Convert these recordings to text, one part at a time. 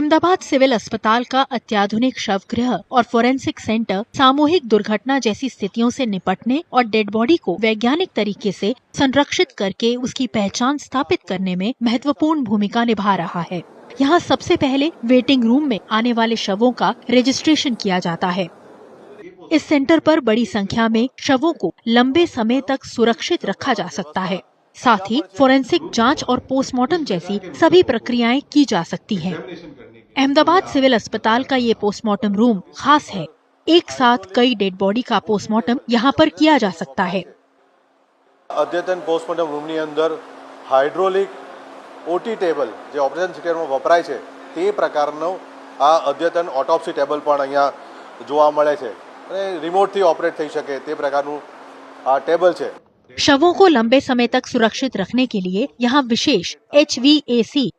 Ahmedabad civil अस्पताल का अत्याधुनिक शव गृह और फोरेंसिक सेंटर सामूहिक दुर्घटना जैसी स्थितियों से निपटने और डेड बॉडी को वैज्ञानिक तरीके से संरक्षित करके उसकी पहचान स्थापित करने में महत्वपूर्ण भूमिका निभा रहा है। यहाँ सबसे पहले वेटिंग रूम में आने वाले शवों का रजिस्ट्रेशन किया जाता है। इस सेंटर पर बड़ी संख्या में शवों को लंबे समय तक सुरक्षित रखा जा सकता है। साथ ही फोरेंसिक जाँच और पोस्टमार्टम जैसी सभी प्रक्रियाएँ की जा सकती हैं। अहमदाबाद सिविल अस्पताल का ये पोस्टमार्टम रूम खास है एक साथ कई डेड बॉडी का पोस्टमार्टम यहाँ पर किया जा सकता है અદ્યતન પોસ્ટમોર્ટમ રૂમની અંદર હાઇડ્રોલિક ઓટી ટેબલ જે ઓપરેશન થિયેટરમાં વપરાય છે તે પ્રકારનો આ અદ્યતન ઓટોપ્સી ટેબલ પણ અહીંયા જોવા મળે છે અને રિમોટથી ઓપરેટ થઈ શકે તે પ્રકારનું આ ટેબલ છે शवों को लंबे समय तक सुरक्षित रखने के लिए यहाँ विशेष एच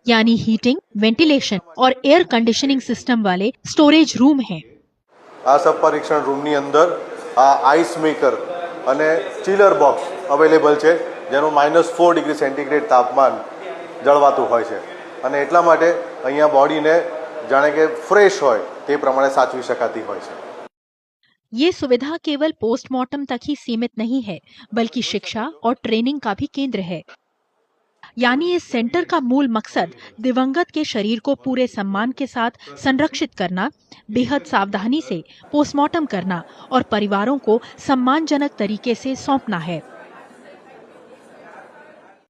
यानी हीटिंग वेंटिलेशन और एयर कंडीशनिंग सिस्टम वाले स्टोरेज रूम हैं। આ સબ પરીક્ષણ રૂમની અંદર આ આઈસ મેકર અને ચિલર બોક્સ અવેલેબલ છે જેનું માઇનસ ફોર ડિગ્રી સેન્ટીગ્રેડ તાપમાન જળવાતું હોય છે અને એટલા માટે અહીંયા બોડીને જાણે કે ફ્રેશ હોય તે પ્રમાણે સાચવી શકાતી હોય છે ये सुविधा केवल पोस्टमार्टम तक ही सीमित नहीं है, बल्कि शिक्षा और ट्रेनिंग का भी केंद्र है। यानी इस सेंटर का मूल मकसद दिवंगत के शरीर को पूरे सम्मान के साथ संरक्षित करना, बेहद सावधानी से पोस्टमार्टम करना और परिवारों को सम्मानजनक तरीके से सौंपना है।